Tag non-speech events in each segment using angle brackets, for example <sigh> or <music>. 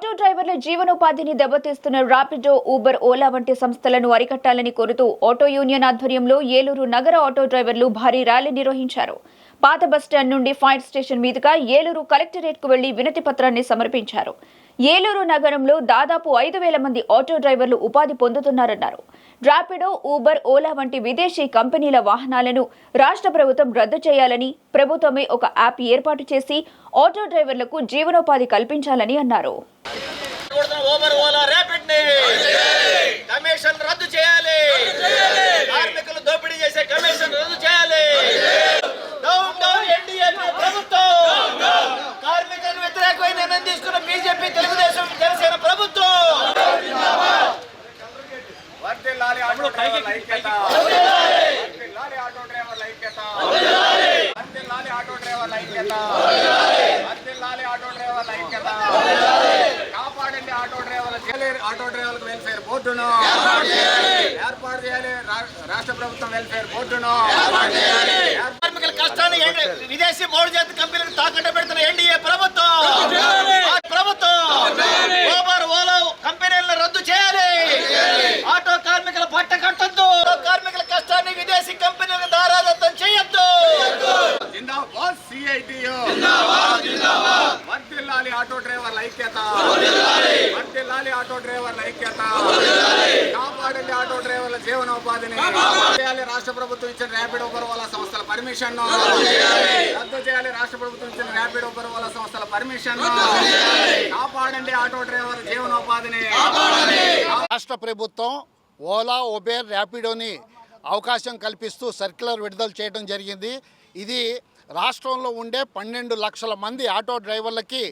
Auto డ్రైవర్ల జీవనోపాధిని దెబ్బతీస్తున్న Rapido Uber Ola వంటి సంస్థలను అరికట్టాలని కోరుతూ ఆటో యూనియన్ ఆధ్వర్యంలో ఏలూరు నగర ఆటో డ్రైవర్లు భారీ ర్యాలీ నిర్వహించారు. పాత బస్టాండ్ నుండి ఫైర్ స్టేషన్ మీదుగా ఏలూరు కలెక్టరేట్కు వెళ్ళి వినతి పత్రాన్ని సమర్పించారు. ఏలూరు నగరంలో దాదాపు ఐదు వేల మంది ఆటో డ్రైవర్లు ఉపాధి పొందుతున్నారన్నారు. ర్యాపిడో ఊబర్ ఓలా వంటి విదేశీ కంపెనీల వాహనాలను రాష్ట్ర ప్రభుత్వం రద్దు చేయాలని ప్రభుత్వమే ఒక యాప్ ఏర్పాటు చేసి ఆటో డ్రైవర్లకు జీవనోపాధి కల్పించాలని అన్నారు. రద్దు చేయాలి కార్మికులు దోపిడీ చేసే కమిషన్ రద్దు చేయాలి డౌన్ డౌన్ ఎన్డీఏ ప్రభుత్వం కార్మికులకు వ్యతిరేకమైన నిర్ణయం తీసుకున్న బీజేపీ తెలుగుదేశం జనసేన ప్రభుత్వం వర్ధిల్లాలి ఆటో డ్రైవర్ల ఐక్యత వర్ధిల్లాలి ఆటో డ్రైవర్ల ఐక్యత వర్ధిల్లాలి ఆటో డ్రైవర్ల ఐక్యత వర్ధిల్లాలి ఆటో డ్రైవర్ల ఐక్యత కాపాడండి ఆటో డ్రైవర్ల. ఆటో డ్రైవర్లకు వెల్ఫేర్ బోర్డును. ఏర్పాటు చేయాలి రాష్ట్ర ప్రభుత్వం వెల్ఫేర్ బోర్డును. కార్మికుల కష్టాన్ని విదేశీ మోడీ చేతి కంపెనీలకు తాకట్టు పెడుతున్న ఎన్డీఏ ప్రభుత్వం ఆ ప్రభుత్వం ఓబర్ ఓలా కంపెనీలను రద్దు చేయాలి ఆటో కార్మికుల పట్ట కట్టొద్దు ఆటో కార్మికుల కష్టాన్ని విదేశీ కంపెనీలకు దారాదత్తం చేయొద్దు జిందాబాద్ ఆటో డ్రైవర్ల ఐక్యత. వర్ధిల్లాలి. ఆటో డ్రైవర్ల ఐక్యత. కాపాడండి ఆటో డ్రైవర్ల జీవనోపాధిని. చేయాలి రాష్ట్ర ప్రభుత్వం ఇచ్చిన ర్యాపిడ్ ఓలా సంస్థల పర్మిషన్. రద్దు చేయాలి. రాష్ట్ర ప్రభుత్వం ఇచ్చిన ర్యాపిడ్ ఓలా సంస్థల పర్మిషన్. కాపాడండి ఆటో డ్రైవర్ల జీవనోపాధిని. రాష్ట్ర ప్రభుత్వం ఓలా ఒబేర్ ర్యాపిడోని అవకాశం కల్పిస్తూ సర్క్యులర్ విడుదల చేయడం జరిగింది. ఇది రాష్ట్రంలో ఉండే పన్నెండు లక్షల మంది ఆటో డ్రైవర్లకి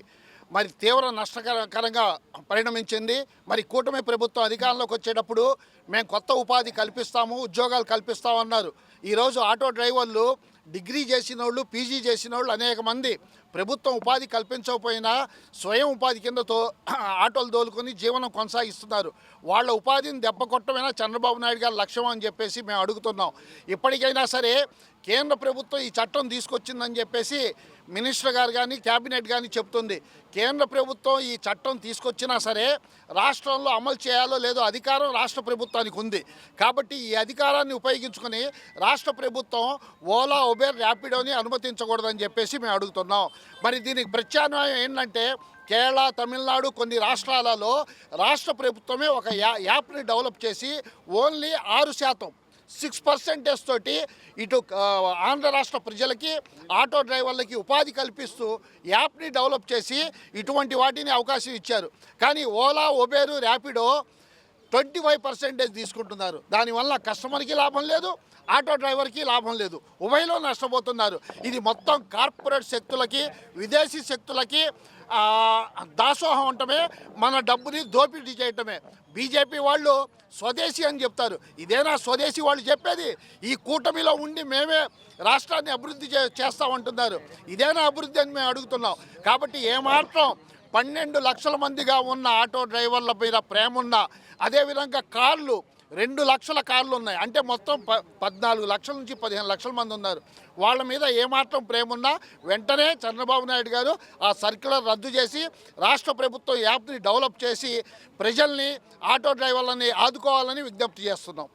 మరి తీవ్ర నష్టకరంగా పరిణమించింది. మరి కూటమి ప్రభుత్వం అధికారంలోకి వచ్చేటప్పుడు మేము కొత్త ఉపాధి కల్పిస్తాము ఉద్యోగాలు కల్పిస్తామన్నారు ఈరోజు ఆటో డ్రైవర్లు డిగ్రీ చేసిన వాళ్ళు పీజీ చేసిన వాళ్ళు అనేక మంది ప్రభుత్వం ఉపాధి కల్పించకపోయినా స్వయం ఉపాధి కిందతో <clears throat> ఆటోలు తోలుకొని జీవనం కొనసాగిస్తున్నారు. వాళ్ళ ఉపాధిని దెబ్బ కొట్టమైనా చంద్రబాబు నాయుడు గారు లక్ష్యం అని చెప్పేసి మేము అడుగుతున్నాం. ఇప్పటికైనా సరే కేంద్ర ప్రభుత్వం ఈ చట్టం తీసుకొచ్చిందని చెప్పేసి మినిస్టర్ గారు కానీ క్యాబినెట్ కానీ చెప్తుంది. కేంద్ర ప్రభుత్వం ఈ చట్టం తీసుకొచ్చినా సరే రాష్ట్రంలో అమలు చేయాలో లేదో అధికారం రాష్ట్ర ప్రభుత్వానికి ఉంది. కాబట్టి ఈ అధికారాన్ని ఉపయోగించుకొని రాష్ట్ర ప్రభుత్వం ఓలా ఉబేర్ ర్యాపిడోని అనుమతించకూడదని చెప్పేసి మేము అడుగుతున్నాం. మరి దీనికి ప్రత్యామ్నాయం ఏంటంటే కేరళ తమిళనాడు కొన్ని రాష్ట్రాలలో రాష్ట్ర ప్రభుత్వమే ఒక యా యాప్ని డెవలప్ చేసి ఓన్లీ ఆరు శాతం సిక్స్ పర్సెంటేజ్ తోటి ఇటు ఆంధ్ర రాష్ట్ర ప్రజలకి ఆటో డ్రైవర్లకి ఉపాధి కల్పిస్తూ యాప్ని డెవలప్ చేసి ఇటువంటి వాటిని అవకాశం ఇచ్చారు. కానీ Ola Uber Rapido twenty five percentage తీసుకుంటున్నారు. దానివల్ల కస్టమర్కి లాభం లేదు ఆటో డ్రైవర్కి లాభం లేదు. ఉభయలో నష్టపోతున్నారు. ఇది మొత్తం కార్పొరేట్ శక్తులకి విదేశీ శక్తులకి దాసోహం ఉండటమే మన డబ్బుని దోపిడీ చేయటమే. బీజేపీ వాళ్ళు స్వదేశీ అని చెప్తారు. ఇదేనా స్వదేశీ వాళ్ళు చెప్పేది? ఈ కూటమిలో ఉండి మేమే రాష్ట్రాన్ని అభివృద్ధి చే చేస్తామంటున్నారు. ఇదేనా అభివృద్ధి అని మేము అడుగుతున్నాం. కాబట్టి ఏమాత్రం పన్నెండు లక్షల మందిగా ఉన్న ఆటో డ్రైవర్ల మీద ప్రేమ ఉన్న అదేవిధంగా కార్లు రెండు లక్షల కార్లు ఉన్నాయి. అంటే మొత్తం ప పద్నాలుగు లక్షల నుంచి పదిహేను లక్షల మంది ఉన్నారు. వాళ్ళ మీద ఏమాత్రం ప్రేమ ఉన్నా వెంటనే చంద్రబాబు నాయుడు గారు ఆ సర్క్యులర్ రద్దు చేసి రాష్ట్ర ప్రభుత్వం యాప్ని డెవలప్ చేసి ప్రజల్ని ఆటో డ్రైవర్లని ఆదుకోవాలని విజ్ఞప్తి చేస్తున్నాం.